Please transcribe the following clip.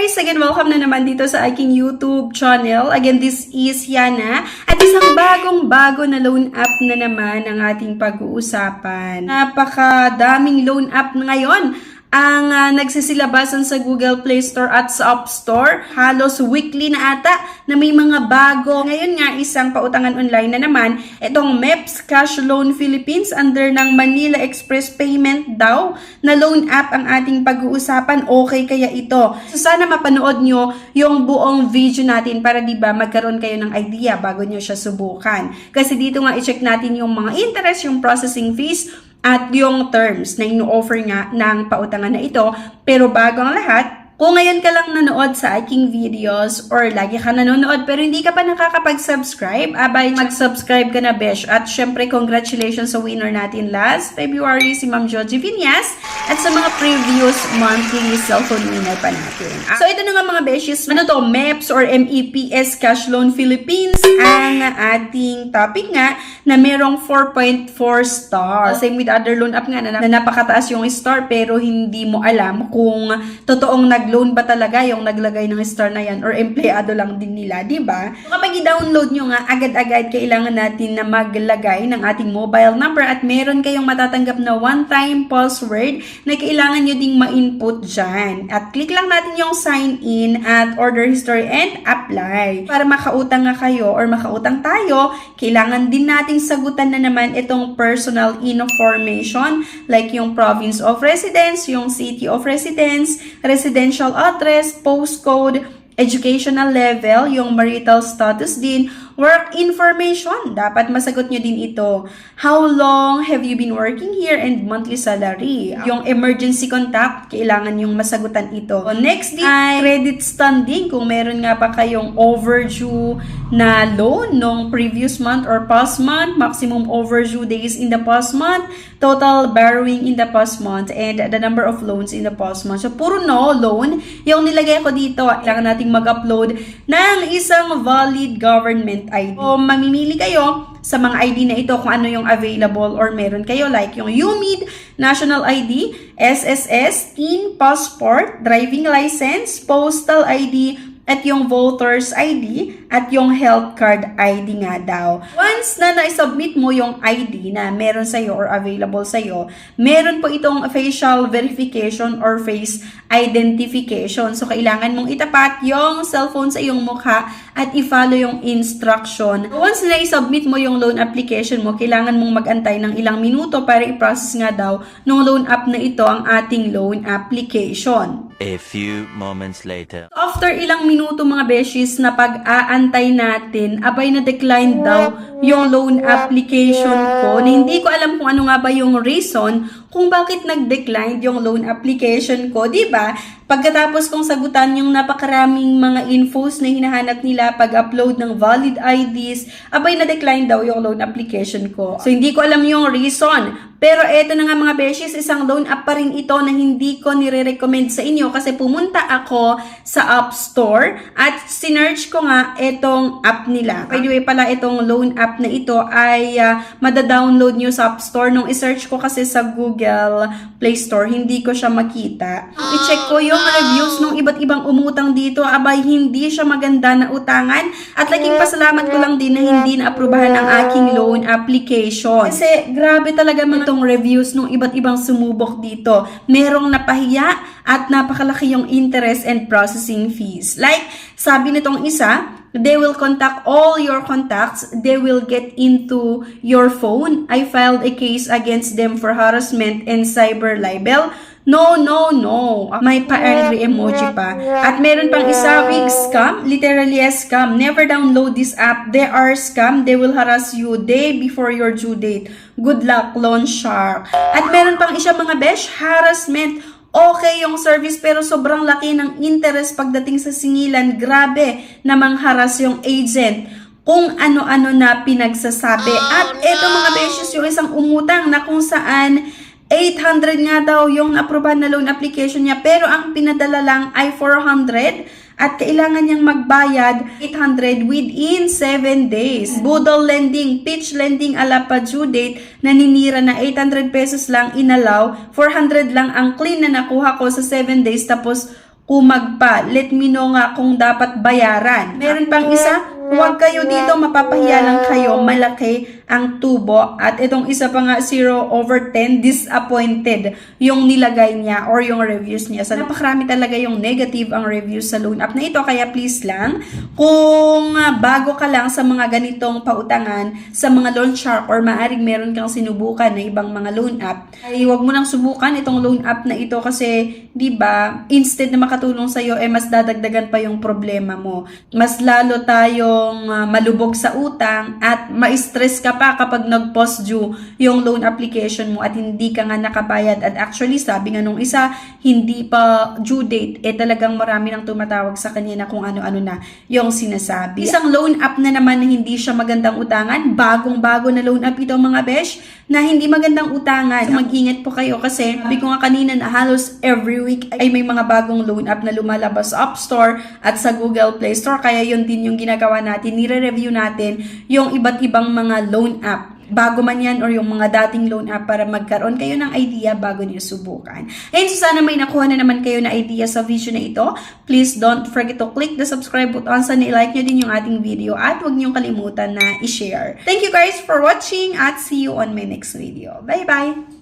guys! Again, welcome na naman dito sa aking YouTube channel. Again, this is Yana. At isang bagong-bago na loan app na naman ang ating pag-uusapan. Napakadaming loan app na ngayon ang ah, nagsisilabasan sa Google Play Store at sa App Store. Halos weekly na ata na may mga bago. Ngayon nga, isang pautangan online na naman, itong MEPS Cash Loan Philippines under ng Manila Express Payment daw na loan app ang ating pag-uusapan. Okay kaya ito? So sana mapanood nyo yung buong video natin para di ba magkaroon kayo ng idea bago nyo siya subukan. Kasi dito nga i-check natin yung mga interest, yung processing fees, at yung terms na ino-offer nga ng pautangan na ito. Pero bago ang lahat, kung ngayon ka lang nanood sa aking videos or lagi ka nanonood pero hindi ka pa nakakapag-subscribe, abay mag-subscribe ka na besh. At syempre, congratulations sa winner natin last February, si Ma'am Joji Vinyas at sa mga previous monthly cellphone winner pa natin. So ito na nga mga beshes, ano to, MEPS or MEPS Cash Loan Philippines ang ating topic nga na merong 4.4 star. Same with other loan app nga na, na napakataas yung star pero hindi mo alam kung totoong nag-loan ba talaga yung naglagay ng star na yan or empleyado lang din nila, di ba? Kapag i-download nyo nga, agad-agad kailangan natin na maglagay ng ating mobile number at meron kayong matatanggap na one-time password na kailangan nyo ding ma-input dyan. At click lang natin yung sign in at order history and apply. Para makautang nga kayo or makautang tayo, kailangan din nating sagutan na naman itong personal information like yung province of residence, yung city of residence, residential address, postcode, educational level, yung marital status din, work information. Dapat masagot nyo din ito. How long have you been working here and monthly salary? Yung emergency contact, kailangan yung masagutan ito. Next din ay credit standing. Kung meron nga pa kayong overdue na loan nung previous month or past month, maximum overdue days in the past month, total borrowing in the past month, and the number of loans in the past month. So, puro no loan. Yung nilagay ko dito, kailangan nating mag-upload ng isang valid government ID. So, mamimili kayo sa mga ID na ito kung ano yung available or meron kayo like yung UMID, National ID, SSS, Teen Passport, Driving License, Postal ID, at yung voter's ID at yung health card ID nga daw. Once na na-submit mo yung ID na meron sa'yo or available sa'yo, meron po itong facial verification or face identification. So, kailangan mong itapat yung cellphone sa iyong mukha at i-follow yung instruction. Once na i-submit mo yung loan application mo, kailangan mong magantay ng ilang minuto para i-process nga daw ng loan app na ito ang ating loan application. A few moments later. After ilang minuto mga beshies na pag-aantay natin, abay na decline daw yung loan application ko. Na hindi ko alam kung ano nga ba yung reason kung bakit nag-decline yung loan application ko, di ba? Pagkatapos kong sagutan yung napakaraming mga infos na hinahanap nila pag-upload ng valid IDs, abay na-decline daw yung loan application ko. So, hindi ko alam yung reason. Pero eto na nga mga beshies, isang loan app pa rin ito na hindi ko nire-recommend sa inyo kasi pumunta ako sa App Store at sinearch ko nga itong app nila. By the way pala, itong loan app na ito ay uh, madadownload nyo sa App Store. Nung isearch ko kasi sa Google Play Store, hindi ko siya makita. I-check ko yung reviews ng iba't ibang umutang dito. Abay, hindi siya maganda na utangan. At laking pasalamat ko lang din na hindi na-aprobahan ang aking loan application. Kasi grabe talaga mga tong reviews ng iba't ibang sumubok dito. Merong napahiya at napakalaki yung interest and processing fees. Like, sabi nitong isa, they will contact all your contacts. They will get into your phone. I filed a case against them for harassment and cyber libel. No, no, no. May pa-angry emoji pa. At meron pang isa, big scam. Literally a scam. Never download this app. They are scam. They will harass you day before your due date. Good luck, loan shark. At meron pang isa mga besh, harassment. Okay yung service pero sobrang laki ng interest pagdating sa singilan. Grabe namang haras yung agent kung ano-ano na pinagsasabi. At eto mga beshes, yung isang umutang na kung saan 800 nga daw yung na-aprobahan na loan application niya pero ang pinadala lang ay 400 at kailangan niyang magbayad 800 within 7 days. Budol lending, pitch lending ala pa due date, naninira na 800 pesos lang inalaw, 400 lang ang clean na nakuha ko sa 7 days tapos kumagpa. Let me know nga kung dapat bayaran. Meron pang isa, huwag kayo dito, mapapahiya lang kayo, malaki ang tubo. At itong isa pa nga, 0 over 10, disappointed yung nilagay niya or yung reviews niya. So, napakarami talaga yung negative ang reviews sa loan app na ito. Kaya please lang, kung bago ka lang sa mga ganitong pautangan, sa mga loan shark or maaring meron kang sinubukan na ibang mga loan app, ay huwag mo nang subukan itong loan app na ito kasi, di ba, instead na makatulong sa'yo, eh mas dadagdagan pa yung problema mo. Mas lalo tayong ah, malubog sa utang at ma-stress ka pa kapag nag-post due yung loan application mo at hindi ka nga nakabayad. At actually, sabi nga nung isa, hindi pa due date, eh talagang marami nang tumatawag sa kanya na kung ano-ano na yung sinasabi. Isang loan app na naman na hindi siya magandang utangan, bagong-bago na loan app ito mga besh, na hindi magandang utangan. Mag-ingat po kayo kasi sabi ko nga kanina na halos every week ay may mga bagong loan app na lumalabas sa App Store at sa Google Play Store. Kaya yun din yung ginagawa natin. Nire-review natin yung iba't ibang mga loan app bago man yan or yung mga dating loan app para magkaroon kayo ng idea bago niyo subukan. And so sana may nakuha na naman kayo na idea sa video na ito. Please don't forget to click the subscribe button. Sana i-like nyo din yung ating video at huwag niyong kalimutan na i-share. Thank you guys for watching at see you on my next video. Bye-bye!